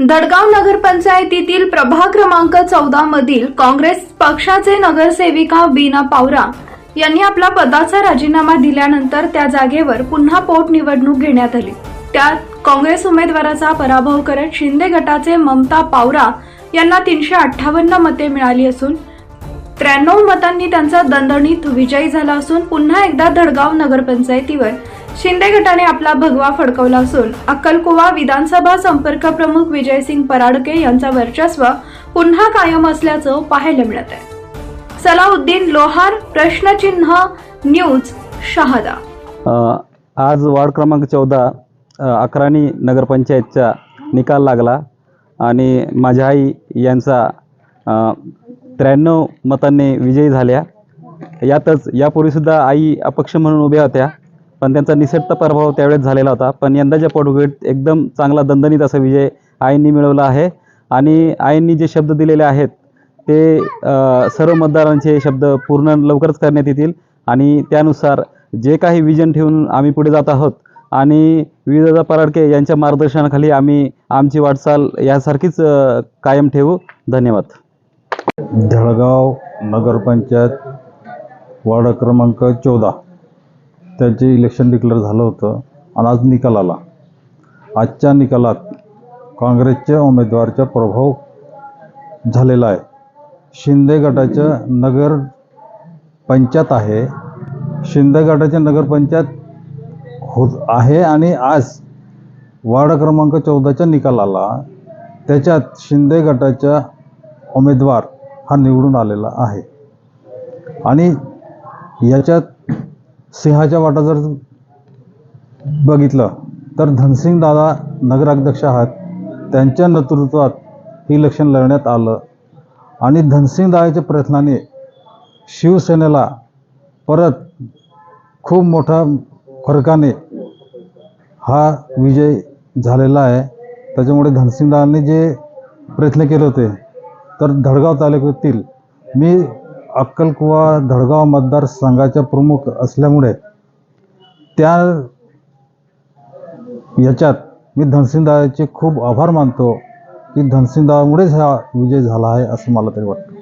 दडगाव नगरपंचायतीतील प्रभाग क्रमांक चौदा मधील काँग्रेस पक्षाचे नगरसेविका बीना पावरा यांनी आपला पदाचा राजीनामा दिल्यानंतर त्या जागेवर पुन्हा पोटनिवडणूक घेण्यात आली. त्यात काँग्रेस उमेदवाराचा पराभव करत शिंदे गटाचे ममता पावरा यांना तीनशे अठ्ठावन्न मते मिळाली असून त्र्याण्णव मतांनी त्यांचा दणदणीत विजयी झाला असून पुन्हा एकदा धडगाव नगरपंचायतीवर शिंदे गटाने आपला भगवा फडकवला असून अक्कलकुवा विधानसभा संपर्क प्रमुख विजयसिंग पराडके यांचा वर्चस्व पुन्हा कायम असल्याचं पाहायला मिळत आहे. सलाउद्दीन लोहार प्रश्नचिन्ह न्यूज शहादा. आज वार्ड क्रमांक चौदा अकराणी नगरपंचायतचा निकाल लागला आणि माझ्या आई यांचा त्र्याण्णव मतांनी विजयी झाल्या. यातच यापूर्वीसुद्धा आई अपक्ष म्हणून उभ्या होत्या. पण त्यांचा निसटता पराभव त्यावेळेस झालेला होता. पण यंदाच्या पोटगुटीत एकदम चांगला दणदणीत असा विजय आईंनी मिळवला आहे. आणि आईंनी जे शब्द दिलेले आहेत ते सर्व मतदारांचे शब्द पूर्ण लवकरच करण्यात येतील. आणि त्यानुसार जे काही विजन ठेवून आम्ही पुढे जात आहोत आणि विविधता पराडके यांच्या मार्गदर्शनाखाली आम्ही आमची वाटचाल यासारखीच कायम ठेवू. धन्यवाद. धळगाव नगरपंचायत वार्ड क्रमांक चौदा. त्याचे इलेक्शन डिक्लेअर झालं होतं आणि आज निकाल आला. आजच्या निकालात काँग्रेसच्या उमेदवारचा प्रभाव झालेला आहे. शिंदे गटाचं नगर पंचायत आहे. शिंदे गटाच्या नगरपंचायत होत आहे आणि आज वार्ड क्रमांक चौदाचा निकाल आला. त्याच्यात शिंदे गटाच्या उमेदवार हा निवडून आलेला आहे. आणि याच्यात सिंहाच्या वाटा जर बघितलं तर धनसिंग दादा नगराध्यक्ष आहात. त्यांच्या नेतृत्वात हे इलेक्शन लढण्यात आलं. आणि धनसिंग दादाच्या प्रयत्नाने शिवसेनेला परत खूप मोठा फरकाने हा विजय झालेला आहे. त्याच्यामुळे धनसिंग दादांनी जे प्रयत्न केले होते तर धडगाव तालुक्यातील मी अक्कलकुवा धडगाव मतदारसंघाच्या प्रमुख असल्यामुळे त्या याच्यात मी धनसिंगदाचे खूप आभार मानतो की धनसिंगदामुळेच हा विजय झाला आहे असं मला तरी वाटतं.